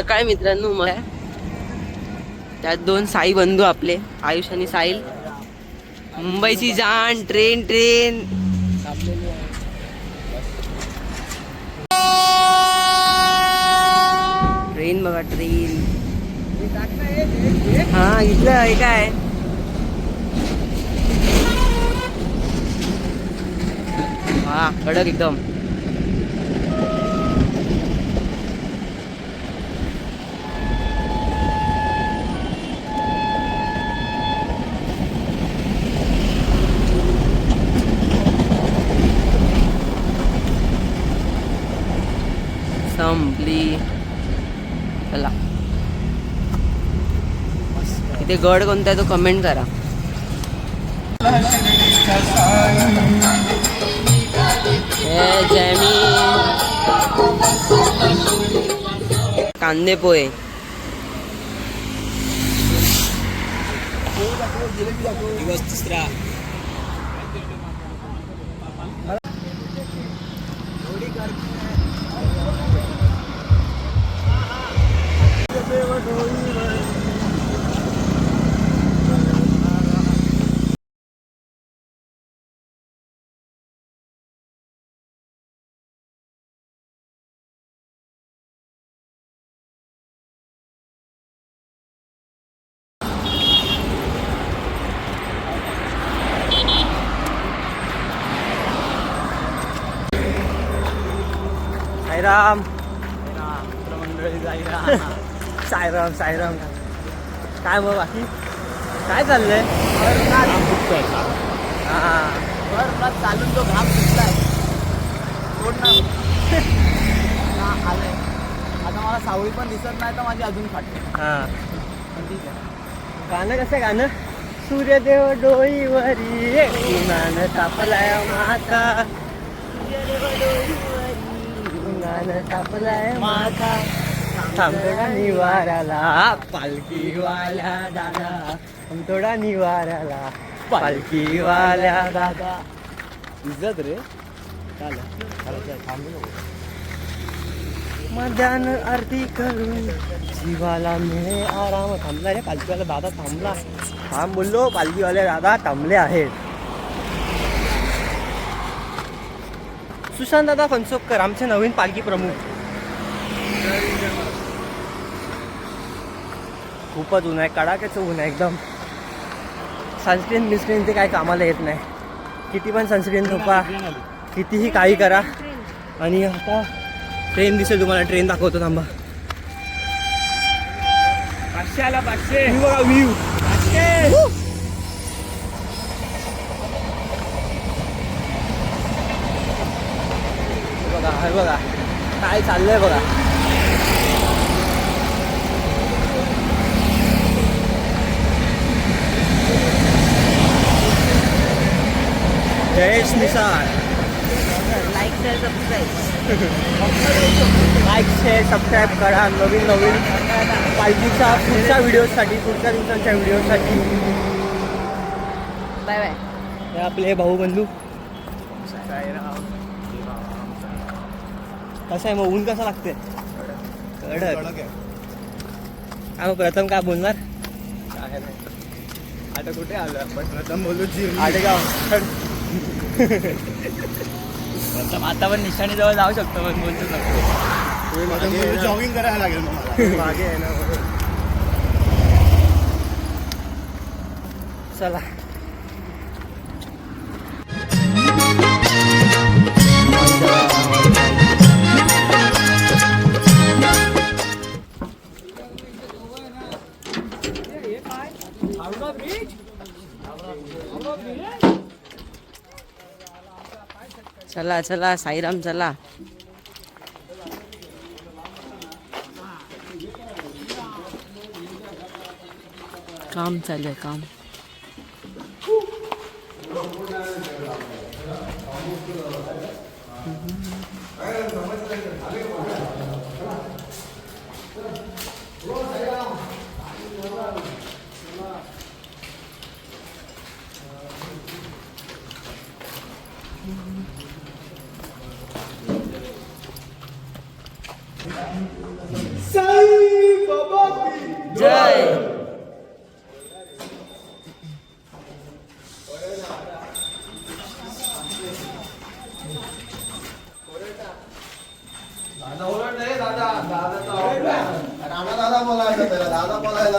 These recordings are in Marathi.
सकाळ मित्रांनो मग त्यात दोन साई बंधू आपले आयुष आणि साहिल. मुंबईची जाण ट्रेन ट्रेन. ट्रेन बघा ट्रेन. हा इथलं आहे काय? हा कडक एकदम संपली चला ते गड कोणता आहे तो कमेंट करा. कांदे पोहे. दिवस तिसरा. साईराम. साईराम साईराम. काय मग बाकी? काय चाललंय? हा चालून तो घाम सुटलाय सोड ना? आलंय. आता मला सावळी पण दिसत नाही तर माझी अजून फाटते हा. पण ठीक आहे. गाणं कसं गाणं? सूर्यदेव डोईवरी विमान तापलाय माता. सूर्यदेव डोईवरी. विमान तापलाय माता थांबतोडा निवाराला पालखीवाल्या दादा. थांबतोडा निवाराला पालखीवाल्या दादा. इज्जत रे. मध्यान आरती करून जीवाला मिळे आराम. थांबला रे पालखीवाला. दादा थांबला. थांब बोललो पालखीवाले दादा थांबले आहेत. सुशांत दादा फणसोपकर आमचे नवीन पालखी प्रमुख. खूपच ऊन आहे कडाक्याचं ऊन आहे एकदम. सनस्क्रीन बिस्क्रीन ते काय कामाला येत नाही. किती पण सनस्क्रीन झोपा कितीही काही करा. आणि आता ट्रेन दिसेल तुम्हाला ट्रेन दाखवतो थांबा. पाचशे आला पाचशे. बघा व्ह्यू बघा हे बघा काय चाललंय बघा. Jayesh Nisar. Like share subscribe like share subscribe करा. नवीन नवीन पालखीच्या पुढच्या व्हिडिओसाठी पुढच्या दिवसांच्या व्हिडिओसाठी बाय बाय आपले भाऊ बंधू. कसं आहे मग ऊन कसं लागते कडक. मग प्रथम काय बोलणार? आता कुठे आलो आपण? प्रथम बोलू जिम. आडेगाव. प्रथम आता पण निशाणी जवळ जाऊ शकतो पण बोलतो नको. जॉगिंग करायला लागेल मग मला मागे आहे ना? चला. चला चला साईराम चला. काम चालू काम.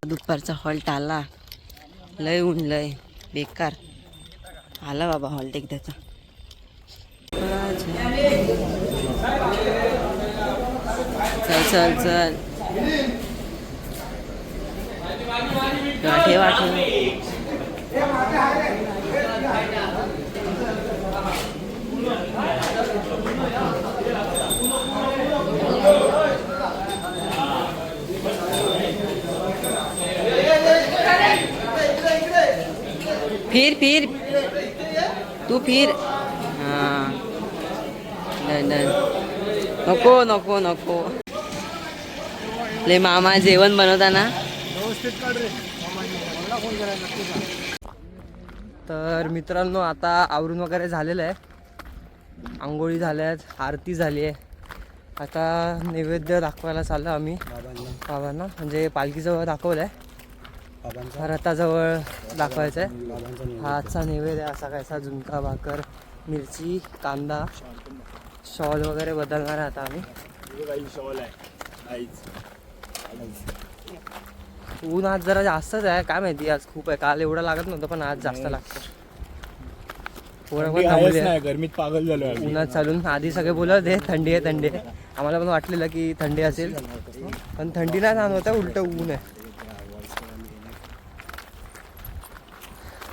दुपारचा हॉल्ट आला लय ऊन लय बेकार. आला बाबा हॉल्ट एकदाचा. चल चल चल. वाटे वाटे फिर फिर। तू फिर। हां। नाही नाही नको नको नको। ले मामा जेवण बनवताना। तर मित्रांनो आता आवरून वगैरे झालेलं आहे. आंघोळी झाल्या आहेत आरती झाली आहे. आता नैवेद्य दाखवायला चाललो आम्ही. बाबांना. म्हणजे पालखीजवळ दाखवलं आहे रथाजवळ दाखवायचं आहे हा आजचा नैवेद्य आहे असा कायचा झुणका भाकर मिरची कांदा शॉल वगैरे बदलणार आहे. आता आम्ही ऊन आज जरा जास्तच आहे काय माहिती आज खूप आहे. काल एवढं लागत नव्हतं पण आज जास्त लागतं. गरमीत पागल झालो आम्ही. उन्हात चालून आधी सगळे बोलत आहे थंडी आहे थंडी आहे. आम्हाला पण वाटलेलं की थंडी असेल. पण थंडी नाही जाणवत उलट ऊन आहे.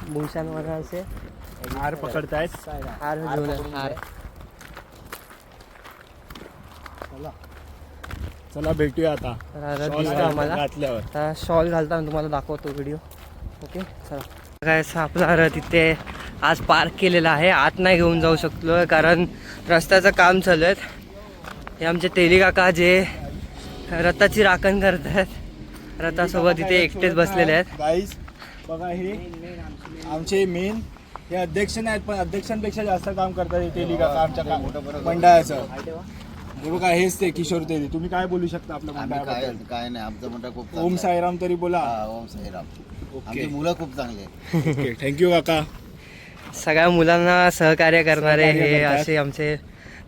भूषणवर असे हार पकडतायत हार घेऊन हार। चला। भेटूया आता। आम्हाला। घातल्यावर. शॉल घालताना तुम्हाला दाखवतो व्हिडिओ ओके चला. काय असं आपला रथ इथे आज पार्क केलेला आहे. आत नाही घेऊन जाऊ शकलो कारण रस्त्याचं काम चालू आहे हे आमचे तेली काका जे रथाची राखण करत आहेत रथासोबत इथे एकटेच बसलेले आहेत. बघा हे. आमचे मेन हे अध्यक्ष नाहीत पण अध्यक्षांपेक्षा जास्त काम करतात हे तेली काका आमच्या का- मंडळाचं. हे बघा हेच ते किशोर तेली. तुम्ही काय बोलू शकता आपल्या आम्ही काय मंडळाबद्दल? काय नाही आमचं म्हणता खूप ओम आहे. साईराम तरी बोला. हा, ओम साईराम. आमची मुलं खूप चांगली आहेत. ओके थँक्यू काका. सगळ्या मुलांना सहकार्य करणारे सहकार्य हे करतात. असे आमचे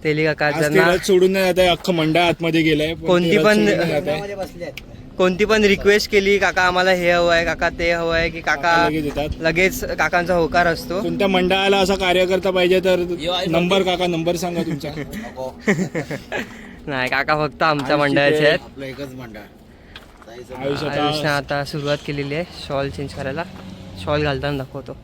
तेली काका आज ते ज्यांना रथ सोडून नाही जात आहे अख्खं मंडळ आतमध्ये गेलंय ते कोणती रथ पण- सोडून नाही जात आहे. कोणती पण रिक्वेस्ट केली काका आम्हाला हे हवं आहे काका ते हवं आहे की काका काका लगेच काकांचा होकार असतो. कोणत्या मंडळाला असा कार्यकर्ता पाहिजे तर नंबर काका नंबर सांगा तुमचा. नाही काका फक्त आमच्या मंडळाचे आहेत. आपलं एकच मंडळ. साईचं आयुष्यात आयुष्य आता सुरुवात केलेली आहे शॉल चेंज करायला. शॉल घालताना दाखवतो.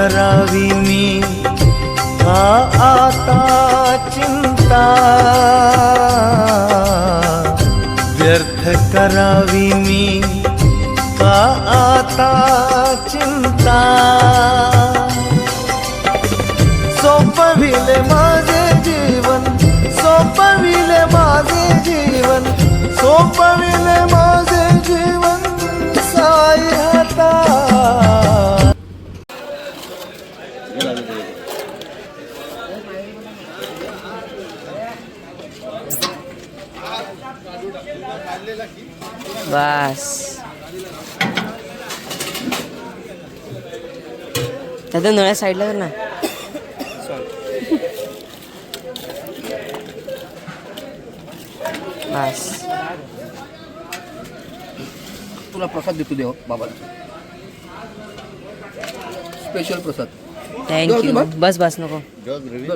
करावी मी का आता चिंता। व्यर्थ करावी मी का आता चिंता। सोपविले माझे जीवन, सोपविले माझे जीवन, सोपविले माझे जीवन साई बस दादा नळ्या साईडला कर ना बस तुला प्रसाद देतो देव बाबाला. स्पेशल प्रसाद. थँक्यू बस बस नको. जग रवी.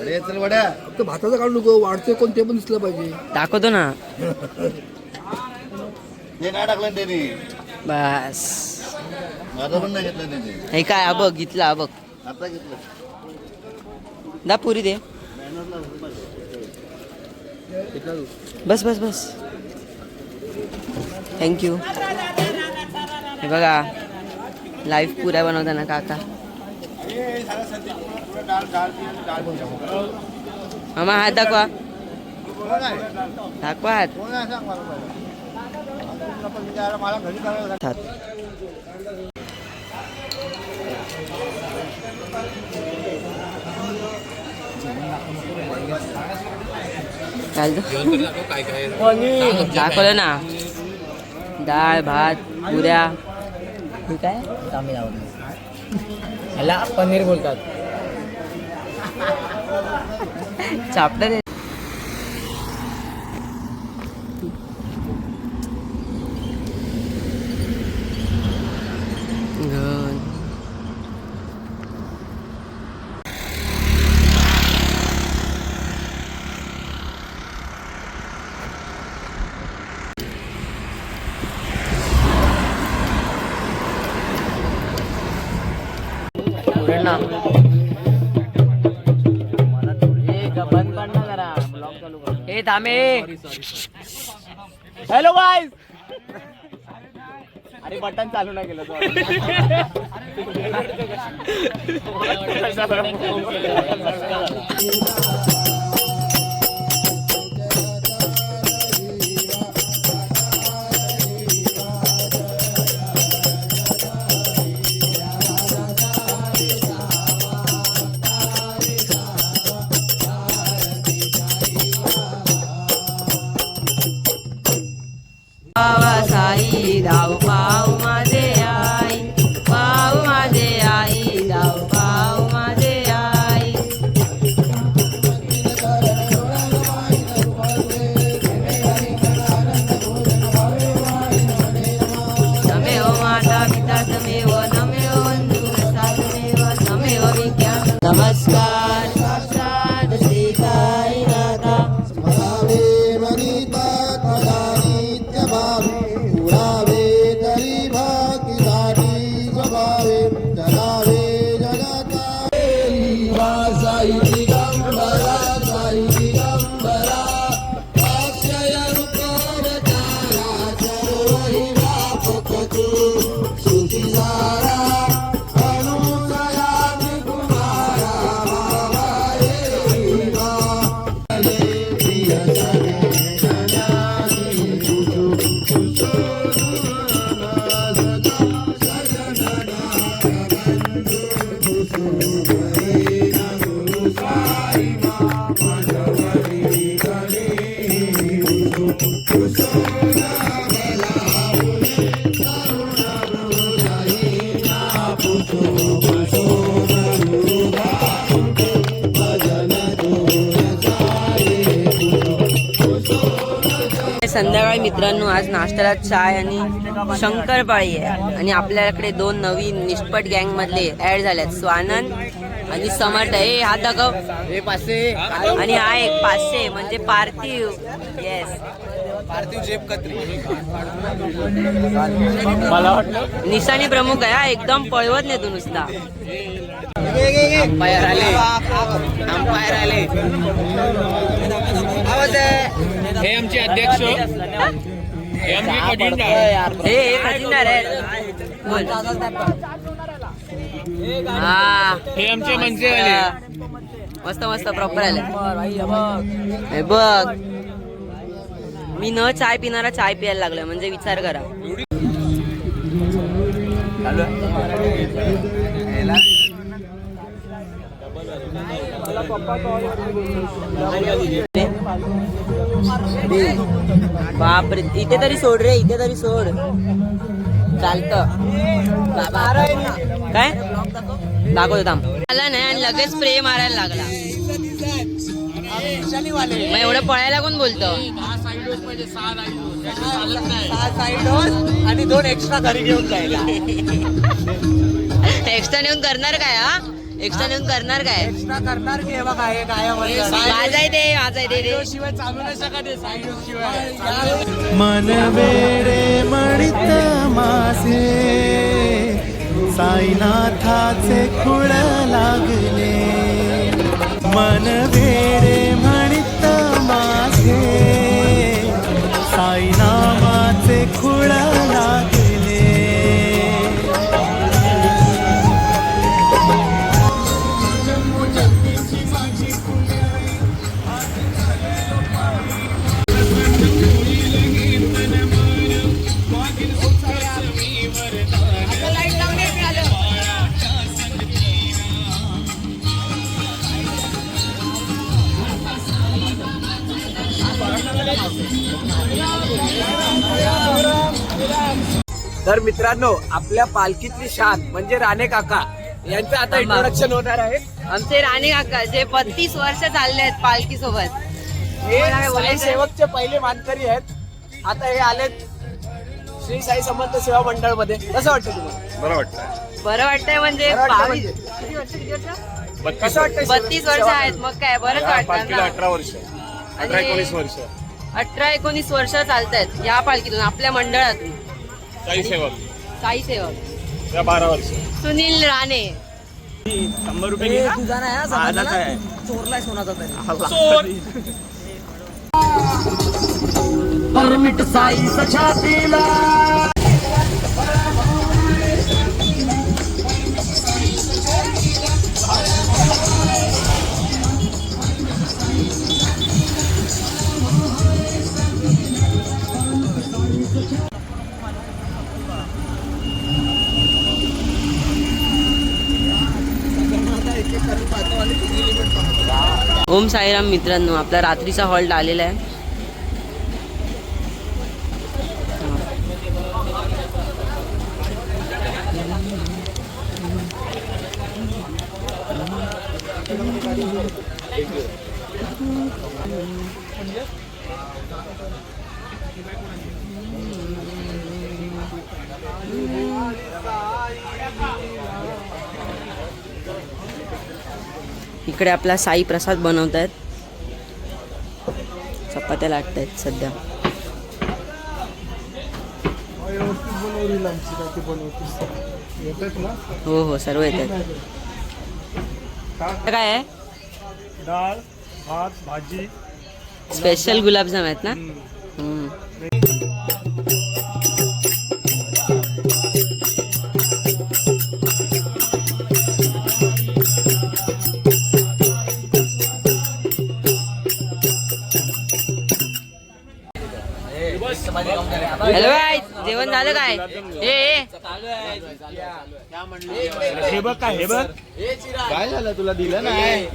अरे चल वड्या. फक्त भाताचं काढू नको वाढतोय कोण ते पण दिसलं पाहिजे. दाखवतो ना. ते नाही टाकलं त्यांनी? बस. माझं पण नाही घेतलं त्यांनी. हे काय हा बघ घेतला हा बघ. आता घेतलं. दा पुरी दे. बस बस बस. थँक्यू हे बघा लाईव्ह पुऱ्या बनवताना काका. मामा हात दाखवा. दाखवा हात. हात. चालतं दाखवलं ना डाळ भात पुऱ्या ठीक आहे कामी काय ह्याला पनीर बोलतात चापटर आहे. घर. ए थांबे. हॅलो गाईज अरे बटन चालू नाही केलं નમસ્કાર સાક્ષાત શ્રી સાઈનાથા સ્મરાવે વનિતા કદા નિત્ય ભાવે ઉડાવે તરી ભાતિ સારી સ્વભાવે ચલાવે જગતા સાઈ દિગંબરા સાઈ દિગંબરા સુખી संध्याकाळी मित्रांनो आज नाश्त्याला चाय आणि शंकरपाळी आहे. आणि आपल्याकडे दोन नवीन निष्पट गँग मधले ऍड झाल्यात स्वानंद आणि समर्थ. हे दाखव. हे पाचशे. आणि हा एक पाचशे म्हणजे पार्थिव. येस मला वाटलं निशाणी प्रमुख आहे हा एकदम पळवत नाही तू नुसता. अंपायर आले. अंपायर आले. हे आमचे अध्यक्ष. हे आमचे खजिनदार आहे. बोल. हा. हे आमचे मनसेवाले मस्त मस्त प्रॉपर आले. हे बघ. मी न चाय पिणारा चाय प्यायला लागलोय म्हणजे विचार करा. बापरे इथे तरी सोड रे इथे तरी सोड. चालत. काय? दाखवतो थांब. आला नाही आणि लगेच स्प्रे मारायला लागला. मग एवढं पळायला कोण बोलतो? आणि दोन एक्स्ट्रा घरी घेऊन जायला. एक्स्ट्रा नेऊन करणार काय हा? एक्स्ट्रा नेऊन करणार काय? एक्स्ट्रा करणार की हे बघा हे काय माझा आहे ते माझा आहे ते. रे शिवाय चालू नाही शकत हे साईड शिवाय. मन वेडे माझे साईनाथाचे खुळ लागले. मन वेडे म्हणित माझे साईनामाचे खुळा तर मित्रांनो आपल्या पालखीतली शान म्हणजे राणे काका यांचं आता इंट्रोडक्शन होणार आहे. आमचे राणे काका जे बत्तीस वर्ष चालले आहेत पालखी सोबत हे साई सेवकचे पहिले मानकरी आहेत. आता हे आलेत श्री साई समर्थ सेवा मंडळमध्ये कसं वाटतं तुम्हाला? बरं वाटतं बरं वाटतंय म्हणजे बरं वाटतंय बावीस म्हणजे? किती वर्ष किती वर्ष? कसं वाटतं बत्तीस वर्ष आहेत. मग काय? बरंच या वाटतं पालखीला ना अठरा वर्ष. अठरा आणि- एकोणीस वर्ष. अठरा एकोणीस वर्ष चालतायत या पालखीतून आपल्या मंडळातून. साई सेवक. साई सेवक. या बारा वर्ष. सुनील राणे. शंभर रुपये तुझा नाही हा समजला ना? चोरलाय सोनाचा तरी. ओम साईराम मित्रांनो आपला रात्रीचा हॉल्ट आलेला आहे. इकडे आपला साई प्रसाद बनवत आहेत. चपात्या लाटत आहेत सध्या. हो हो सर्व येतात काय आहे? डाळ भात भाजी. स्पेशल गुलाबजाम आहेत ना? हे बघ काय हे बघ. काय झालं तुला? दिलं नाही.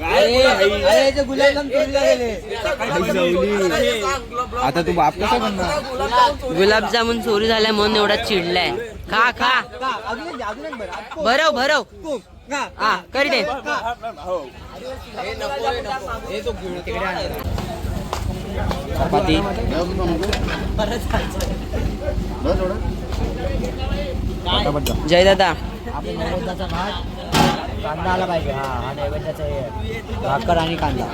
आता तू बाप कसा बनणार? गुलाबजामुन चोरी झालाय म्हणून एवढा चिडलाय. खा खा. भरव भरव. हा कर दे. चपाती. जय दादा कांदा आला पाहिजे. हा हा नैवेद्याचा हे भाकर आणि कांदा.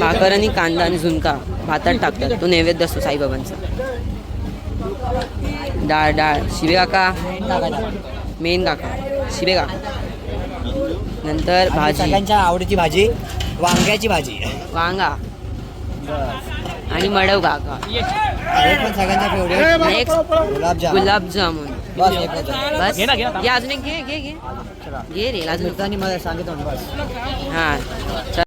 भाकर आणि कांदा आणि झुणका भातात टाकतात. तो नैवेद्य असतो साईबाबांचा. डाळ डाळ. शिवे काका. मेन काका. शिवे काका. नंतर भाजी. सगळ्यांच्या आवडीची भाजी वांग्याची भाजी. वांगा. आणि मडव काका. हे पण सगळ्यांच्या फेवरेट नेक्स्ट गुलाबजाम गुलाबजामुन. बस एकच बस। या अजून एक घे घे घे घे रे अजून एक. आणि मला सांगितलं बस। हा। चल.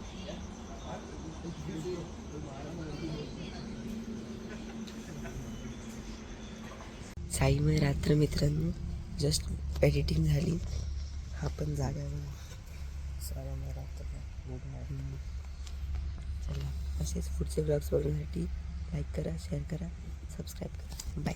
साईमय रात्र मित्रांनो जस्ट एडिटिंग झाली. हा पण जागा चला असेच पुढचे ब्लॉग्स बघण्यासाठी लाईक करा शेअर करा सबस्क्राईब करा. बाय